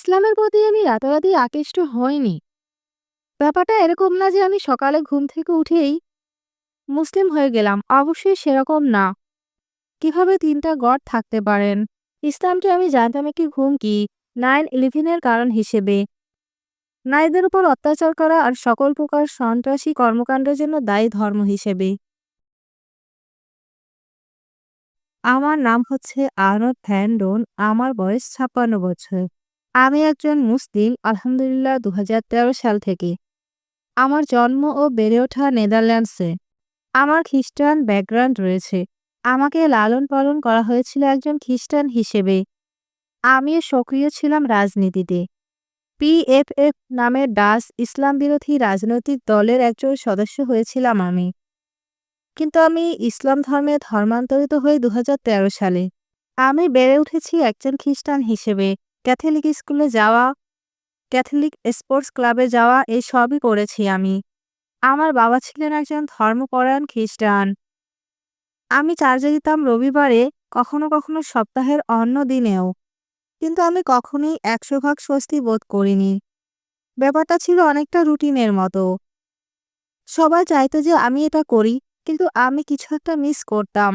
ইসলামের প্রতি আমি রাতারাতি আকৃষ্ট হইনি। ব্যাপারটা এরকম না যে আমি সকালে ঘুম থেকে উঠেই মুসলিম হয়ে গেলাম। অবশ্যই সেরকম না। কীভাবে তিনটা গড থাকতে পারেন? ইসলামকে আমি জানতাম একটি হুমকি 9/11 এর কারণ হিসেবে। নারীদের উপর অত্যাচার করা আর সকল প্রকার সন্ত্রাসী কর্মকাণ্ডের জন্য দায়ী ধর্ম হিসেবে। আমার নাম হচ্ছে আরব ভ্যান্ডন। আমার বয়স ৫৬ বছর। আমি একজন মুসলিম, আলহামদুলিল্লাহ ২০১৩ সাল থেকে। আমার জন্ম ও বেড়ে ওঠা নেদারল্যান্ডসে। আমার খ্রিস্টান ব্যাকগ্রাউন্ড রয়েছে। আমাকে লালন-পালন করা হয়েছিল একজন খ্রিস্টান হিসেবে। আমিও সক্রিয় ছিলাম রাজনীতিতে। পিএফএফ নামের ডাস ইসলাম বিরোধী রাজনৈতিক দলের একজন সদস্য হয়েছিলাম আমি। কিন্তু আমি ইসলাম ধর্মে ধর্মান্তরিত হই ২০১৩ সালে। আমি বেড়ে উঠেছি একজন খ্রিস্টান হিসেবে। ক্যাথলিক স্কুলে যাওয়া, ক্যাথলিক স্পোর্টস ক্লাবে যাওয়া এই সবই করেছি আমি। আমার বাবা ছিলেন একজন ধর্মপরায়ণ খ্রিস্টান। আমি চার্জে যেতাম রবিবারে, কখনো কখনো সপ্তাহের অন্য দিনেও। কিন্তু আমি কখনোই ১০০ ভাগ স্বস্তি বোধ করিনি। ব্যাপারটা ছিল অনেকটা রুটিনের মতো। সবাই চাইতো যে আমি এটা করি, কিন্তু আমি কিছু একটা মিস করতাম।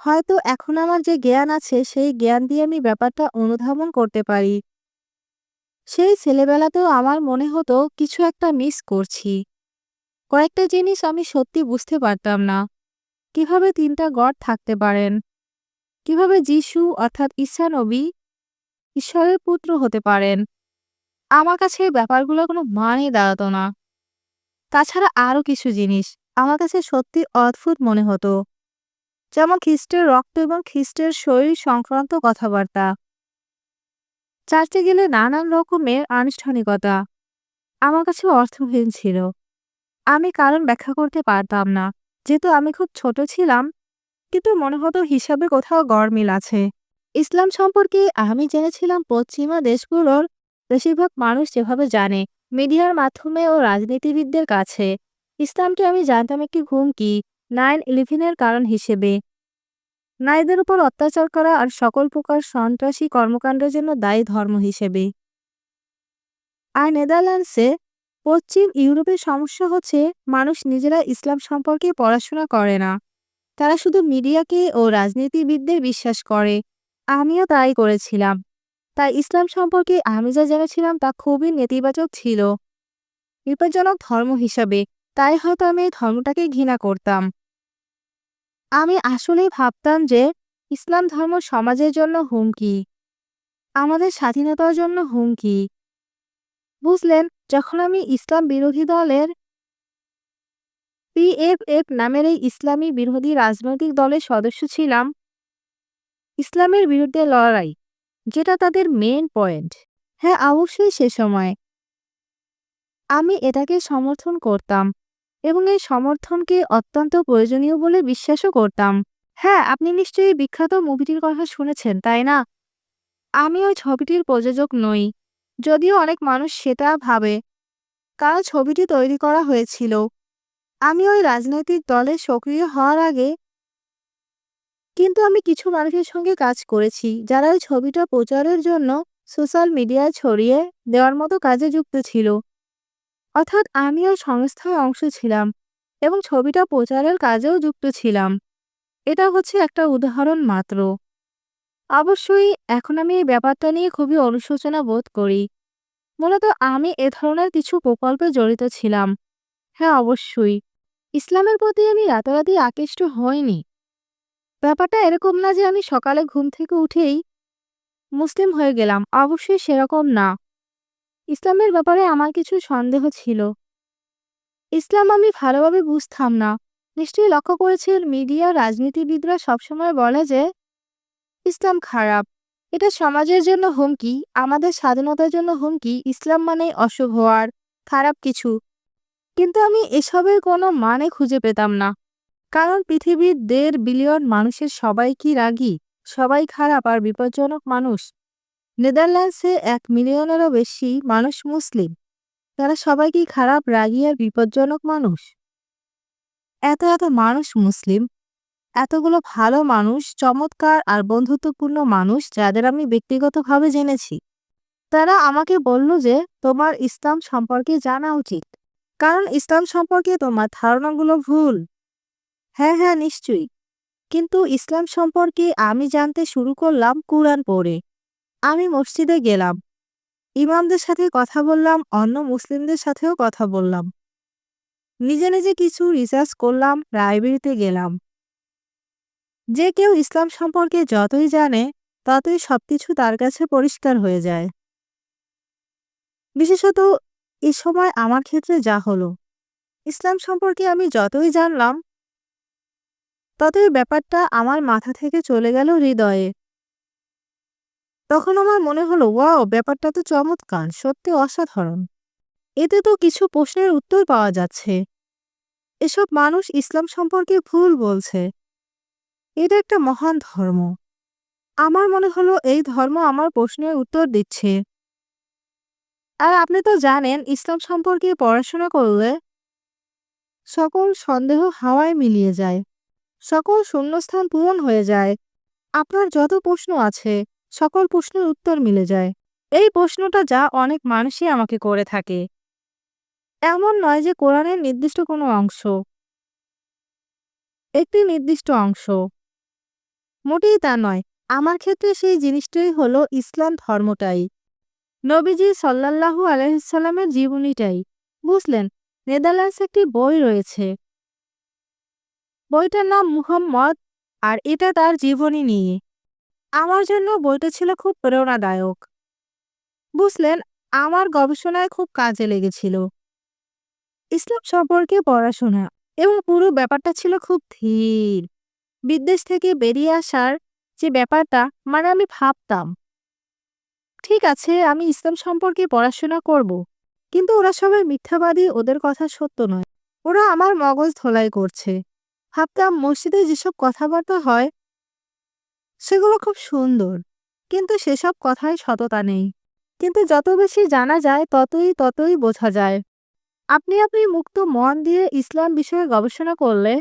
হয়তো এখন আমার যে জ্ঞান আছে, সেই জ্ঞান দিয়ে আমি ব্যাপারটা অনুধাবন করতে পারি। সেই ছেলেবেলাতেও আমার মনে হতো কিছু একটা মিস করছি। কয়েকটা জিনিস আমি সত্যি বুঝতে পারতাম না। কীভাবে তিনটা গড থাকতে পারেন? কীভাবে যিশু অর্থাৎ ঈসা নবী ঈশ্বরের পুত্র হতে পারেন? আমার কাছে এই ব্যাপারগুলো কোনো মানেই দাঁড়াতো না। তাছাড়া আরও কিছু জিনিস আমার কাছে সত্যি অদ্ভুত মনে হতো। যেমন খ্রিস্টের রক্ত এবং খ্রিস্টের শরীর সংক্রান্ত কথাবার্তা। চার্চে গেলে নানান রকমের আনুষ্ঠানিকতা। আমার কাছে অর্থহীন ছিল। আমি কারণ ব্যাখ্যা করতে পারতাম না। যেহেতু আমি খুব ছোট ছিলাম, কিন্তু মনে হতো হিসাবে কোথাও গড়মিল আছে। ইসলাম সম্পর্কে আমি জেনেছিলাম পশ্চিমা দেশগুলোর বেশিরভাগ মানুষ যেভাবে জানে, মিডিয়ার মাধ্যমে ও রাজনীতিবিদদের কাছে। ইসলামকে আমি জানতাম একটি হুমকি 9/11 এর কারণ হিসেবে। নারীদের উপর অত্যাচার করা আর সকল প্রকার সন্ত্রাসী কর্মকাণ্ডের জন্য দায়ী ধর্ম হিসেবে। আর নেদারল্যান্ডসে পশ্চিম ইউরোপের সমস্যা হচ্ছে মানুষ নিজেরা ইসলাম সম্পর্কে পড়াশোনা করে না। তারা শুধু মিডিয়াকে ও রাজনীতিবিদদের বিশ্বাস করে। আমিও তাই করেছিলাম। তাই ইসলাম সম্পর্কে আমি যা জেনেছিলাম তা খুবই নেতিবাচক ছিল। বিপজ্জনক ধর্ম হিসাবে। তাই হয়তো আমি এই ধর্মটাকে ঘৃণা করতাম। আমি আসলেই ভাবতাম যে ইসলাম ধর্ম সমাজের জন্য হুমকি। আমাদের স্বাধীনতার জন্য হুমকি। বুঝলেন, যখন আমি ইসলাম বিরোধী দলের পিএফএফ নামের এই ইসলামী বিরোধী রাজনৈতিক দলের সদস্য ছিলাম, ইসলামের বিরুদ্ধে লড়াই, যেটা তাদের মেন পয়েন্ট। হ্যাঁ, অবশ্যই সে সময়। আমি এটাকে সমর্থন করতাম এবং এই সমর্থনকে অত্যন্ত প্রয়োজনীয় বলে বিশ্বাসও করতাম। হ্যাঁ, আপনি নিশ্চয়ই বিখ্যাত মুভিটির কথা শুনেছেন, তাই না? আমি ওই ছবিটির প্রযোজক নই। যদিও অনেক মানুষ সেটা ভাবে। কারণ ছবিটি তৈরি করা হয়েছিল। আমি ওই রাজনৈতিক দলে সক্রিয় হওয়ার আগে কিন্তু আমি কিছু মানুষের সঙ্গে কাজ করেছি, যারা ওই ছবিটা প্রচারের জন্য সোশ্যাল মিডিয়ায় ছড়িয়ে দেওয়ার মতো কাজে যুক্ত ছিল। অর্থাৎ আমি ওই সংস্থার অংশ ছিলাম এবং ছবিটা প্রচারের কাজেও যুক্ত ছিলাম। এটা হচ্ছে একটা উদাহরণ মাত্র। অবশ্যই এখন আমি এই ব্যাপারটা নিয়ে খুবই অনুশোচনা বোধ করি। মূলত আমি এ ধরনের কিছু প্রকল্পে জড়িত ছিলাম। হ্যাঁ, অবশ্যই। ইসলামের প্রতি আমি রাতারাতি আকৃষ্ট হইনি। ব্যাপারটা এরকম না যে আমি সকালে ঘুম থেকে উঠেই মুসলিম হয়ে গেলাম। অবশ্যই সেরকম না। ইসলামের ব্যাপারে আমার কিছু সন্দেহ ছিল। ইসলাম আমি ভালোভাবে বুঝতাম না। নিশ্চয়ই লক্ষ্য করেছেন মিডিয়া রাজনীতিবিদরা সবসময় বলে যে ইসলাম খারাপ। এটা সমাজের জন্য হুমকি, আমাদের স্বাধীনতার জন্য হুমকি, ইসলাম মানেই অশুভ আর খারাপ কিছু। কিন্তু আমি এসবের কোনো মানে খুঁজে পেতাম না। কারণ পৃথিবীর দেড় বিলিয়ন মানুষের সবাই কি রাগী? সবাই খারাপ আর বিপজ্জনক মানুষ? নেদারল্যান্ডসে এক মিলিয়নেরও বেশি মানুষ মুসলিম। তারা সবাই কি খারাপ, রাগী আর বিপজ্জনক মানুষ? এত এত মানুষ মুসলিম। এতগুলো ভালো মানুষ, চমৎকার আর বন্ধুত্বপূর্ণ মানুষ যাদের আমি ব্যক্তিগতভাবে জেনেছি। তারা আমাকে বলল যে তোমার ইসলাম সম্পর্কে জানা উচিত কারণ ইসলাম সম্পর্কে তোমার ধারণাগুলো ভুল হ্যাঁ হ্যাঁ নিশ্চয়ই কিন্তু ইসলাম সম্পর্কে আমি জানতে শুরু করলাম কুরআন পড়ে আমি মসজিদে গেলাম। ইমামদের সাথে কথা বললাম, অন্য মুসলিমদের সাথেও কথা বললাম। নিজে নিজে কিছু রিসার্চ করলাম লাইব্রেরিতে গেলাম। যে কেউ ইসলাম সম্পর্কে যতই জানে, ততই সবকিছু তার কাছে পরিষ্কার হয়ে যায়। বিশেষত, এ সময় আমার ক্ষেত্রে যা হলো। ইসলাম সম্পর্কে আমি যতই জানলাম, ততই ব্যাপারটা আমার মাথা থেকে চলে গেল হৃদয়ে। তখন আমার মনে হলো, ওয়াও, ব্যাপারটা তো চমৎকার, সত্যি অসাধারণ। এতে তো কিছু প্রশ্নের উত্তর পাওয়া যাচ্ছে। এসব মানুষ ইসলাম সম্পর্কে ভুল বলছে। এটা একটা মহান ধর্ম। আমার মনে হলো, এই ধর্ম আমার প্রশ্নের উত্তর দিচ্ছে। আর আপনি তো জানেন, ইসলাম সম্পর্কে পড়াশোনা করলে সকল সন্দেহ হাওয়ায় মিলিয়ে যায়। সকল শূন্যস্থান পূরণ হয়ে যায়। আপনার যত প্রশ্ন আছে সকল প্রশ্নের উত্তর মিলে যায়। এই প্রশ্নটা যা অনেক মানুষই আমাকে করে থাকে। এমন নয় যে কোরআনের নির্দিষ্ট কোনো অংশ। একটি নির্দিষ্ট অংশ। মোটেই তা নয়। আমার ক্ষেত্রে সেই জিনিসটাই হলো ইসলাম ধর্মটাই। নবীজি সাল্লাল্লাহু আলহিসাল্লামের জীবনীটাই। বুঝলেন, নেদারল্যান্ডস একটি বই রয়েছে। বইটার নাম মুহাম্মদ, আর এটা তার জীবনী নিয়ে। আমার জন্য বইটা ছিল খুব প্রেরণাদায়ক। বুঝলেন, আমার গবেষণায় খুব কাজে লেগেছিল। ইসলাম সম্পর্কে পড়াশোনা এবং পুরো ব্যাপারটা ছিল খুব ধীর। বিদেশ থেকে বেরিয়ে আসার যে ব্যাপারটা মানে আমি ভাবতাম, ঠিক আছে, আমি ইসলাম সম্পর্কে পড়াশোনা করব। কিন্তু ওরা সবাই মিথ্যাবাদী, ওদের কথা সত্য নয়। ওরা আমার মগজ ধোলাই করছে। ভাবতাম, মসজিদে যেসব কথাবার্তা হয় সেগুলো খুব সুন্দর। কিন্তু সেসব কথায় সততা নেই। কিন্তু যত বেশি জানা যায়, ততই ততই বোঝা যায়। আপনি আপনি মুক্ত মন দিয়ে ইসলাম বিষয়ে গবেষণা করলে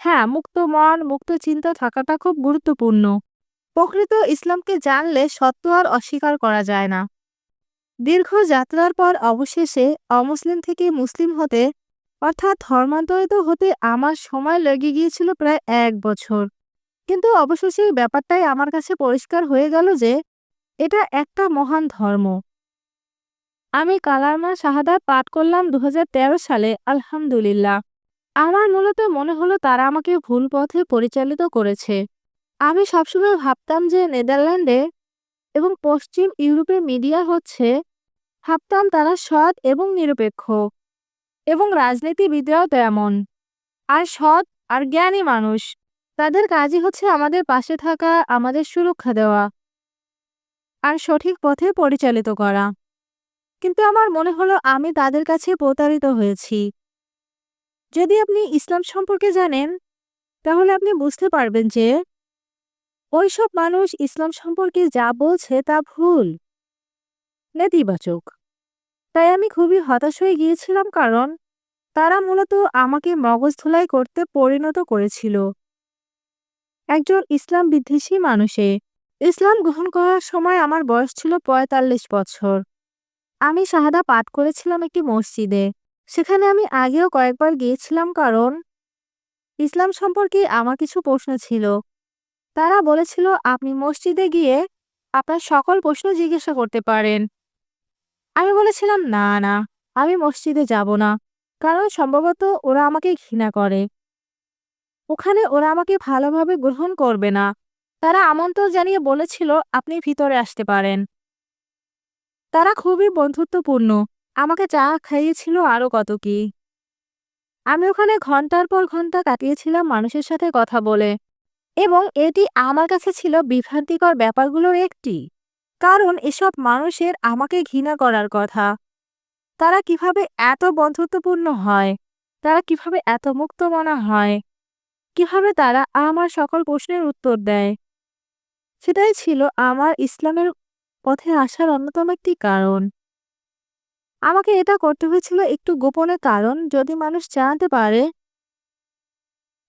হ্যাঁ মুক্ত মন, মুক্ত চিন্তা থাকাটা খুব গুরুত্বপূর্ণ। প্রকৃত ইসলামকে জানলে সত্য আর অস্বীকার করা যায় না। দীর্ঘ যাত্রার পর অবশেষে অমুসলিম থেকে মুসলিম হতে, অর্থাৎ ধর্মান্তরিত হতে আমার সময় লেগে গিয়েছিল প্রায় এক বছর। কিন্তু অবশেষে এই ব্যাপারটাই আমার কাছে পরিষ্কার হয়ে গেল যে, এটা একটা মহান ধর্ম। আমি কালারমা শাহাদা পাঠ করলাম দু হাজার তেরো সালে, আলহামদুলিল্লাহ। আমার মূলত মনে হলো তারা আমাকে ভুল পথে পরিচালিত করেছে। আমি সবসময় ভাবতাম যে নেদারল্যান্ডে এবং পশ্চিম ইউরোপের মিডিয়া হচ্ছে, ভাবতাম তারা সৎ এবং নিরপেক্ষ। এবং রাজনীতিবিদরাও তেমন। আর সৎ আর জ্ঞানী মানুষ। তাদের কাজই হচ্ছে আমাদের পাশে থাকা, আমাদের সুরক্ষা দেওয়া আর সঠিক পথে পরিচালিত করা। কিন্তু আমার মনে হলো আমি তাদের কাছে প্রতারিত হয়েছি। যদি আপনি ইসলাম সম্পর্কে জানেন, তাহলে আপনি বুঝতে পারবেন যে ওইসব মানুষ ইসলাম সম্পর্কে যা বলছে তা ভুল, নেতিবাচক। তাই আমি খুবই হতাশ হয়ে গিয়েছিলাম কারণ তারা মূলত আমাকে মগজ ধুলাই করতে পরিণত করেছিল। একজন ইসলাম বিদ্বেষী মানুষে, ইসলাম গ্রহণ করার সময় আমার বয়স ছিল পঁয়তাল্লিশ বছর। আমি শাহাদা পাঠ করেছিলাম একটি মসজিদে। সেখানে আমি আগেও কয়েকবার গিয়েছিলাম কারণ ইসলাম সম্পর্কে আমার কিছু প্রশ্ন ছিল। তারা বলেছিল, আপনি মসজিদে গিয়ে আপনার সকল প্রশ্ন জিজ্ঞাসা করতে পারেন। আমি বলেছিলাম, না না, আমি মসজিদে যাব না, কারণ সম্ভবত ওরা আমাকে ঘৃণা করে। ওখানে ওরা আমাকে ভালোভাবে গ্রহণ করবে না। তারা আমন্ত্রণ জানিয়ে বলেছিল আপনি ভিতরে আসতে পারেন। তারা খুবই বন্ধুত্বপূর্ণ। আমাকে চা খাইয়েছিল আরও কত কি। আমি ওখানে ঘণ্টার পর ঘণ্টা কাটিয়েছিলাম মানুষের সাথে কথা বলে। এবং এটি আমার কাছে ছিল বিভ্রান্তিকর ব্যাপারগুলোর একটি। কারণ এসব মানুষের আমাকে ঘৃণা করার কথা। তারা কীভাবে এত বন্ধুত্বপূর্ণ হয়? তারা কীভাবে এত মুক্ত মনা হয়? কীভাবে তারা আমার সকল প্রশ্নের উত্তর দেয়? সেটাই ছিল আমার ইসলামের পথে আসার অন্যতম একটি কারণ। আমাকে এটা করতে হয়েছিল একটু গোপনে কারণ, যদি মানুষ জানতে পারে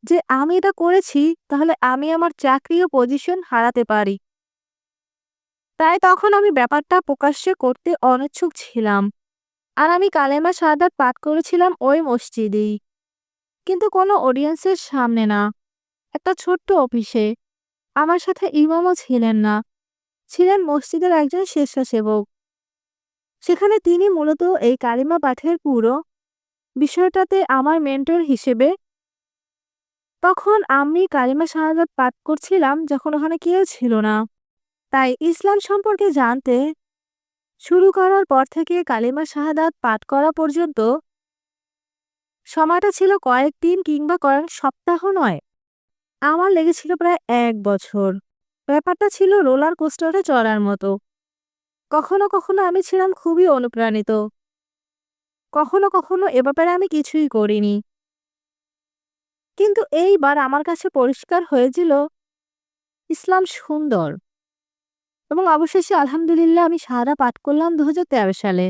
যে আমি এটা করেছি, তাহলে আমি আমার চাকরি ও পজিশন হারাতে পারি। তাই তখন আমি ব্যাপারটা প্রকাশ্যে করতে অনিচ্ছুক ছিলাম। আর আমি কালেমা শাহাদাত পাঠ করেছিলাম ওই মসজিদেই। কিন্তু কোনো অডিয়েন্সের সামনে না। একটা ছোট্ট অফিসে আমার সাথে ইমামও ছিলেন না। ছিলেন মসজিদের একজন স্বেচ্ছাসেবক। সেখানে তিনি মূলত এই কালিমা পাঠের পুরো বিষয়টাতে আমার মেন্টর হিসেবে তখন আমি কালিমা শাহাদাত পাঠ করছিলাম যখন ওখানে কেউ ছিল না। তাই ইসলাম সম্পর্কে জানতে শুরু করার পর থেকে কালিমা শাহাদাত পাঠ করা পর্যন্ত সময়টা ছিল কয়েকদিন কিংবা কয়েক সপ্তাহ নয়। আমার লেগেছিল প্রায় এক বছর। ব্যাপারটা ছিল রোলার কোস্টারে চড়ার মতো। কখনো কখনো আমি ছিলাম খুবই অনুপ্রাণিত। কখনো কখনো এ ব্যাপারে আমি কিছুই করিনি। কিন্তু এইবার আমার কাছে পরিষ্কার হয়েছিল, ইসলাম সুন্দর। এবং অবশেষে আলহামদুলিল্লাহ আমি সারা পাঠ করলাম দু হাজার তেরো সালে।